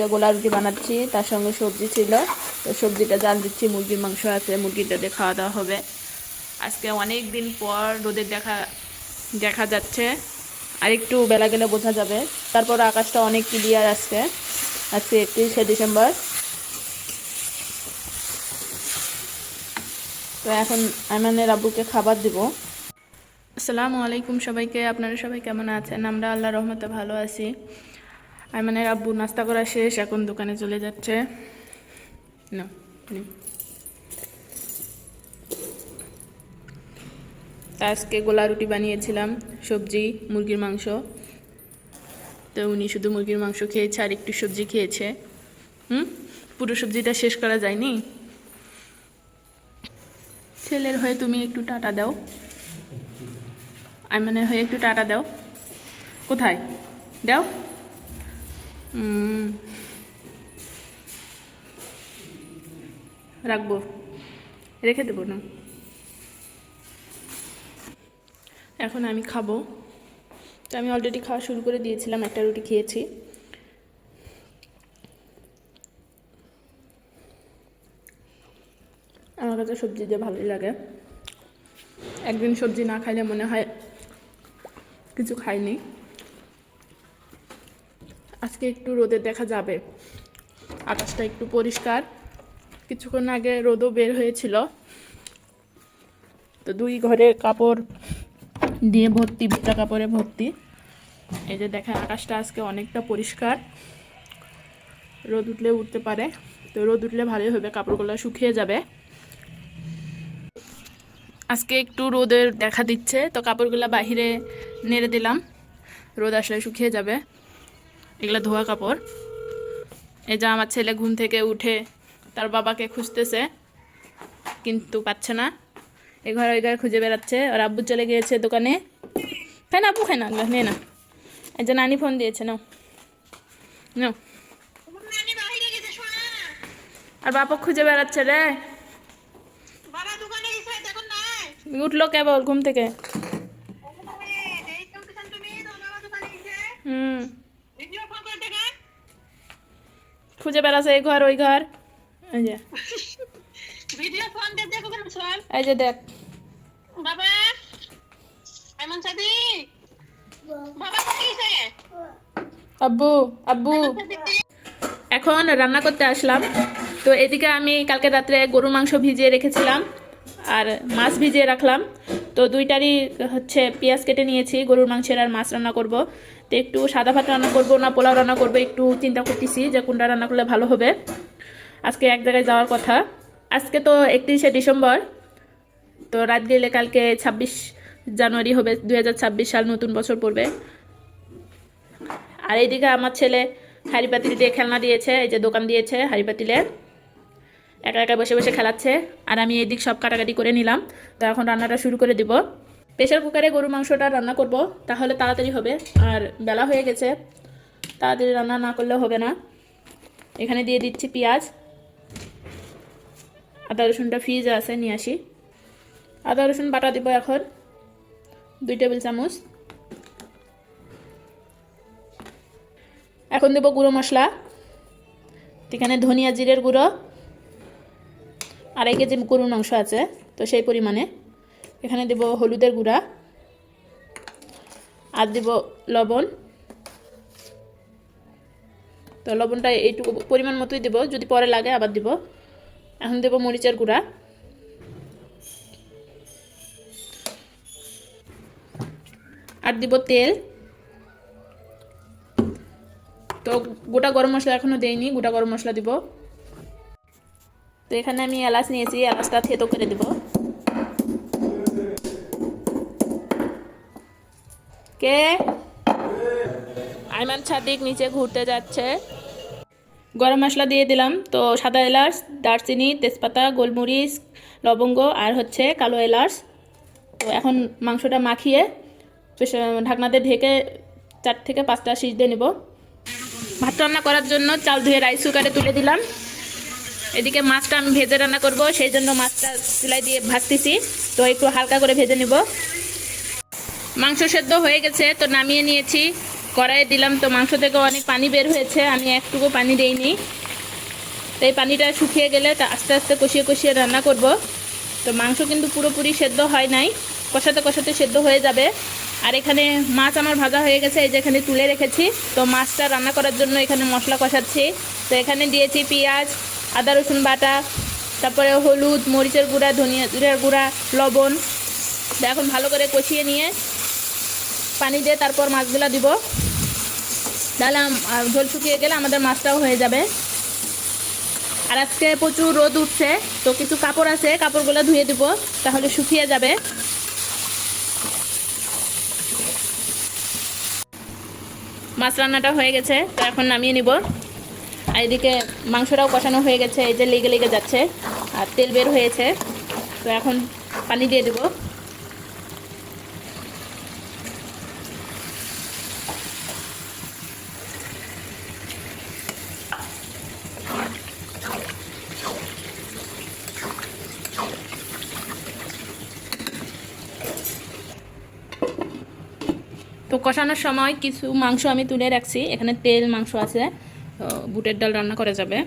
আজকে গোলা রুটি বানাচ্ছি, তার সঙ্গে সবজি ছিল। তো সবজিটা জাল দিচ্ছি, মুরগির মাংস আছে, মুরগিটা দিয়ে খাওয়া দাওয়া হবে। আজকে অনেক দিন পর রোদের দেখা দেখা যাচ্ছে। আর একটু বেলা গেলে বোঝা যাবে। তারপর আকাশটা অনেক ক্লিয়ার আসছে আজকে একত্রিশে ডিসেম্বর। তো এখন আইমানের আব্বুকে খাবার দিব। আসসালামু আলাইকুম সবাইকে। আপনারা সবাই কেমন আছেন? আমরা আল্লাহ রহমতে ভালো আছি। আইমানের আব্বু নাস্তা করা শেষ, এখন দোকানে চলে যাচ্ছে। না আজকে গোলা রুটি বানিয়েছিলাম, সবজি, মুরগির মাংস। তো উনি শুধু মুরগির মাংস খেয়েছে আর একটু সবজি খেয়েছে। হুম? পুরো সবজিটা শেষ করা যায়নি? ছেলের হয়ে তুমি একটু টাটা দাও। আইমানের হয়ে একটু টাটা দাও। কোথায়? দাও। রাখব। রেখে দেবো না। এখন আমি খাব। তো আমি অলরেডি খাওয়া শুরু করে দিয়েছিলাম, একটা রুটি খেয়েছি। আমার কাছে সবজি দিয়ে ভালোই লাগে। একদিন সবজি না খাইলে মনে হয় কিছু খাইনি। আজকে একটু রোদে দেখা যাবে। আকাশটা একটু পরিষ্কার। কিছুক্ষণ আগে রোদও বের হয়েছিল। তো দুই ঘরে কাপড় দিয়ে ভর্তি ভিজা কাপড়ে ভর্তি। এই যে দেখেন, আকাশটা আজকে অনেকটা পরিষ্কার। রোদ উঠলে উঠতে পারে। তো রোদ উঠলে ভালোই হবে, কাপড়গুলো শুকিয়ে যাবে। আজকে একটু রোদের দেখা দিচ্ছে, তো কাপড়গুলো বাহিরে নেড়ে দিলাম। রোদ আসলে শুকিয়ে যাবে। এগুলো ধোয়া কাপড় এই যে আমার ছেলে ঘুম থেকে উঠে তার বাবাকে খুঁজতেছে কিন্তু পাচ্ছে না এ ঘর ওই ঘর খুঁজে বেড়াচ্ছে আর আব্বু চলে গিয়েছে দোকানে খাই না আব্বু খাই না নে না এই যে নানি ফোন দিয়েছে নাও নাও আর বাবা খুঁজে বেড়াচ্ছে রে উঠল কেবল ঘুম থেকে হুম খুঁজে বেড়াচ্ছে এই ঘর ওই ঘর। এই যে। ভিডিও ফোন দিয়ে দেখো কেন শোন এই যে দেখ। বাবা এমন সাদি বাবা কোথায় আব্বু আব্বু। এখন রান্না করতে আসলাম। তো এদিকে আমি কালকে রাত্রে গরু মাংস ভিজিয়ে রেখেছিলাম আর মাছ ভিজিয়ে রাখলাম। তো দুইটারই হচ্ছে পেঁয়াজ কেটে নিয়েছি গরুর মাংসের আর মাছ রান্না করব। তো একটু সাদা ভাত রান্না করব না, পোলাও রান্না করব, একটু চিন্তা করতেছি যে কোনটা রান্না করলে ভালো হবে। আজকে এক জায়গায় যাওয়ার কথা। আজকে তো একত্রিশে ডিসেম্বর, তো রাত গেলে কালকে ছাব্বিশ জানুয়ারি হবে দু হাজার ছাব্বিশ সাল নতুন বছর পড়বে। আর এইদিকে আমার ছেলে হাড়ি পাতিল দিয়ে খেলনা দিয়েছে, এই যে দোকান দিয়েছে হাড়ি পাতিলে একা একা বসে বসে খেলাচ্ছে। আর আমি এদিক সব কাটাকাটি করে নিলাম। তো এখন রান্নাটা শুরু করে দিব। প্রেশার কুকারে গরু মাংসটা রান্না করব, তাহলে তাড়াতাড়ি হবে। আর বেলা হয়ে গেছে, তাড়াতাড়ি রান্না না করলে হবে না। এখানে দিয়ে দিচ্ছি পেঁয়াজ, আদা, রসুনটা ফ্রিজে আছে, নিয়ে আসি। আদা, রসুন, বাটা দিব এখন, দুই টেবিল চামচ। এখন দেবো গুঁড়ো মশলা, এখানে ধনিয়া জিরের গুঁড়ো আর আড়াই কেজি গরুর মাংস আছে, তো সেই পরিমাণে। এখানে দেব হলুদের গুঁড়া, আর দেব লবণ। তো লবণটা এইটুকু পরিমাণ মতোই দেবো, যদি পরে লাগে আবার দিব। এখন দেব মরিচের গুঁড়া। আর দিব তেল। তো গোটা গরম মশলা এখনও দেইনি, গোটা গরম মশলা দিব। তো এখানে আমি এলাচ নিয়েছি, এলাচটা থেতো করে দিব। কে? আইমান ছাদিক নিচে ঘুরতে যাচ্ছে। গরম মশলা দিয়ে দিলাম। তো সাদা এলাচ, দারচিনি, তেজপাতা, গোলমরিচ, লবঙ্গ আর হচ্ছে কালো এলাচ। তো এখন মাংসটা মাখিয়ে ঢাকনাতে ঢেকে চার থেকে পাঁচটা সিজ দিয়ে নেব। ভাত রান্না করার জন্য চাল ধুয়ে রাইস কুকারে তুলে দিলাম। এদিকে মাছটা আমি ভেজে রান্না করব, সেই জন্য মাছটা চুলাই দিয়ে ভাজতেছি। তো একটু হালকা করে ভেজে নেব। মাংস সেদ্ধ হয়ে গেছে, তো নামিয়ে নিয়েছি। কড়াইয়ে দিলাম, তো মাংস থেকে অনেক পানি বের হয়েছে, আমি একটুকু পানি দেইনি। তো এই পানিটা শুকিয়ে গেলে তা আস্তে আস্তে কষিয়ে কষিয়ে রান্না করব। তো মাংস কিন্তু পুরোপুরি সেদ্ধ হয় নাই, কষাতে কষাতে সেদ্ধ হয়ে যাবে। আর এখানে মাছ আমার ভাজা হয়ে গেছে, এই যে এখানে তুলে রেখেছি। তো মাছটা রান্না করার জন্য এখানে মশলা কষাচ্ছি। তো এখানে দিয়েছি পেঁয়াজ, আদা, রসুন বাটা, তারপরে হলুদ, মরিচের গুঁড়া ধনিয়া গুঁড়া, লবণ। এখন ভালো করে কষিয়ে নিয়ে পানি দিয়ে তারপর মাছগুলো দিব। তাহলে ঝোল শুকিয়ে গেলে আমাদের মাছটাও হয়ে যাবে। আর আজকে প্রচুর রোদ উঠছে, তো কিছু কাপড় আছে, কাপড়গুলো ধুয়ে দিব, তাহলে শুকিয়ে যাবে। মাছ রান্নাটা হয়ে গেছে, তো এখন নামিয়ে নিব। আর এদিকে মাংসটাও কষানো হয়ে গেছে, এই যে লেগে লেগে যাচ্ছে, আর তেল বের হয়েছে, তো এখন পানি দিয়ে দেবো। কষানোর সময় কিছু মাংস আমি তুলে রাখছি। এখানে তেল, মাংস আছে। বুটের ডাল রান্না করা যাবে।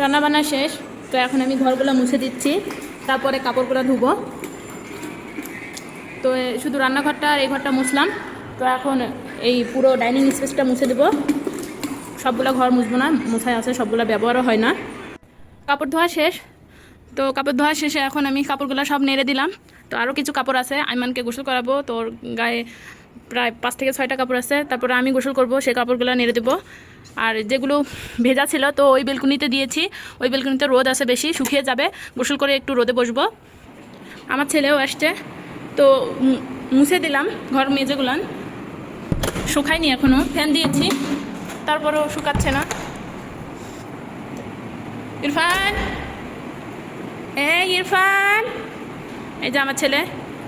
রান্না বান্না শেষ। তো এখন আমি ঘরগুলো মুছে দিচ্ছি। তারপরে কাপড়গুলো ধুবো। তো শুধু রান্নাঘরটা আর এই ঘরটা মুছলাম। তো এখন এই পুরো ডাইনিং স্পেসটা মুছে দেবো। সবগুলো ঘর মুছবো না। মুছায় আছে, সবগুলো ব্যবহারও হয় না। কাপড় ধোয়া শেষ। তো কাপড় ধোয়া শেষে এখন আমি কাপড়গুলো সব নেড়ে দিলাম। তো আরও কিছু কাপড় আছে, আইমানকে গোসল করাবো। তোর গায়ে প্রায় পাঁচ থেকে ছয়টা কাপড় আছে, তারপরে আমি গোসল করব, সে কাপড়গুলো নেড়ে দেবো। আর যেগুলো ভেজা ছিল, তো ওই বেলকুনিতে দিয়েছি। ওই বেলকুনিতে রোদ আছে বেশি, শুকিয়ে যাবে। গোসল করে একটু রোদে বসবো। আমার ছেলেও আসছে। তো মুছে দিলাম ঘর মেজেগুলান। শুকায়নি এখনও ফ্যান দিয়েছি। তারপরেও শুকাচ্ছে না। ইরফান! এই ইরফান। এই যে আমার ছেলে,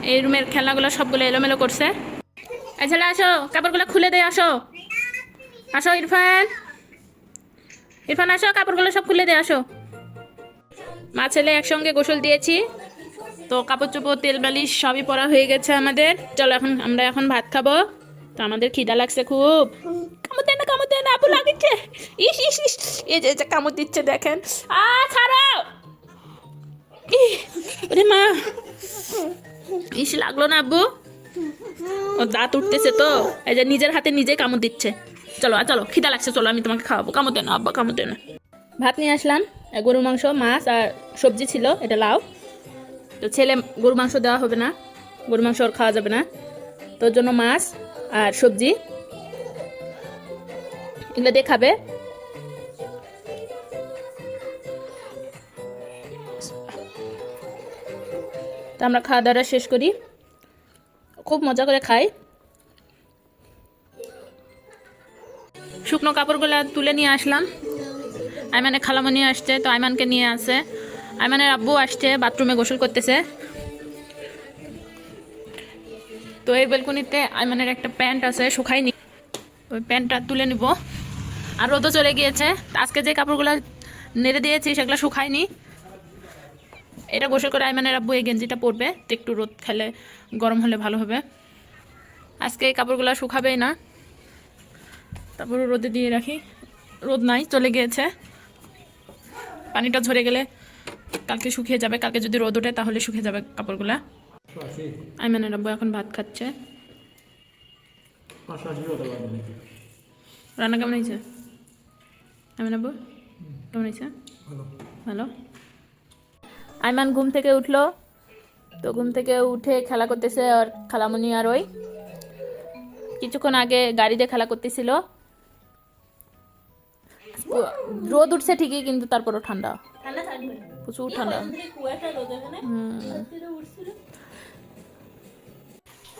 এই রুমের খেলনাগুলো সবগুলো এলোমেলো করছে। এই ছেলে, আসো, কাপড়গুলো খুলে দে, আসো। আসো, ইরফান। ইরফান, আসো, কাপড়গুলো সব খুলে দে, আসো। মা ছেলে, একসঙ্গে গোসল দিয়েছি। তো কাপড় চোপড়, তেল বালিশ সবই পরা হয়ে গেছে আমাদের। চলো এখন, আমরা এখন ভাত খাব। তো আমাদের খিদা লাগছে খুব। কামড় দেয় না, কামড় দেয় না, আপু লাগিচ্ছে ইস ইস ইস। এই যে কামড় দিচ্ছে, দেখেন। আ, ছাড়ো! মা। ইস লাগল না আব্বু? ও দাঁত উঠতেছে তো এই যে নিজের হাতে নিজে কামড় দিচ্ছে। চলো চলো খিদা লাগছে চলো আমি তোমাকে খাওয়াবো। কামড় দেয় না আব্বা কামড় দেয় না। ভাত নিয়ে আসলাম এ, গরুর মাংস মাছ আর সবজি ছিল এটা লাউ। তো ছেলে গরু মাংস দেওয়া হবে না গরু মাংস আর খাওয়া যাবে না। তোর জন্য মাছ আর সবজি। এগুলো দিয়ে খাবে। তো আমরা খাওয়া দাওয়াটা শেষ করি। খুব মজা করে খাই। শুকনো কাপড়গুলো তুলে নিয়ে আসলাম। আইমানের খালামণি আসছে, তো আইমানকে নিয়ে আসে আইমানের আব্বু আসছে, বাথরুমে গোসল করতেছে। তো এই বেলকনিতে আইমানের একটা প্যান্ট আছে, শুকায়নি। ওই প্যান্টটা তুলে নিব। আর রোদও চলে গিয়েছে। আজকে যে কাপড়গুলো নেড়ে দিয়েছি, সেগুলো শুকায়নি। এটা গোসল করে আইমানের আব্বু এই গেঞ্জিটা পরবে তো একটু রোদ খেলে গরম হলে ভালো হবে। আজকে এই কাপড়গুলো শুকাবেই না। তারপর রোদে দিয়ে রাখি। রোদ নাই চলে গিয়েছে। পানিটা ঝরে গেলে কালকে শুকিয়ে যাবে। কালকে যদি রোদ ওঠে তাহলে শুকিয়ে যাবে কাপড়গুলা। আইমানের আব্বু এখন ভাত খাচ্ছে। রান্না কেমন হয়েছে? আইমান আব্বু কেমন হয়েছে? ভালো? আইমান ঘুম থেকে উঠল। তো ঘুম থেকে উঠে খেলা করতেছে আর খালামণি আর ওই। কিছুক্ষণ আগে গাড়িতে খেলা করতেছিল। রোদ উঠছে ঠিকই কিন্তু তারপরও ঠান্ডা। প্রচুর ঠান্ডা।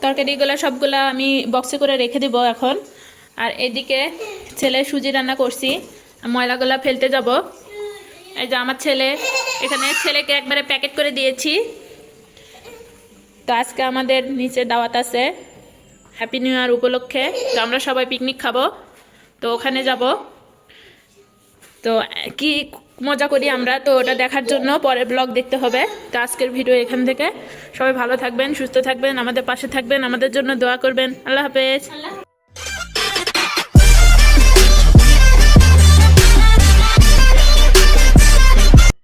তরকারিগুলো সবগুলা আমি বক্সে করে রেখে দিব এখন। আর এদিকে ছেলে সুজি রান্না করছি। ময়লাগুলো ফেলতে যাব। এই যে আমার ছেলে, এখানে ছেলেকে একবারে প্যাকেট করে দিয়েছি। তো আজকে আমাদের নিচে দাওয়াত আছে হ্যাপি নিউ ইয়ার উপলক্ষে। তো আমরা সবাই পিকনিক খাব। তো ওখানে যাব। তো কি মজা করি আমরা? তো ওটা দেখার জন্য পরের ব্লগ দেখতে হবে। তো আজকের ভিডিও এখান থেকে। সবাই ভালো থাকবেন, সুস্থ থাকবেন, আমাদের পাশে থাকবেন, আমাদের জন্য দোয়া করবেন। আল্লাহ হাফেজ।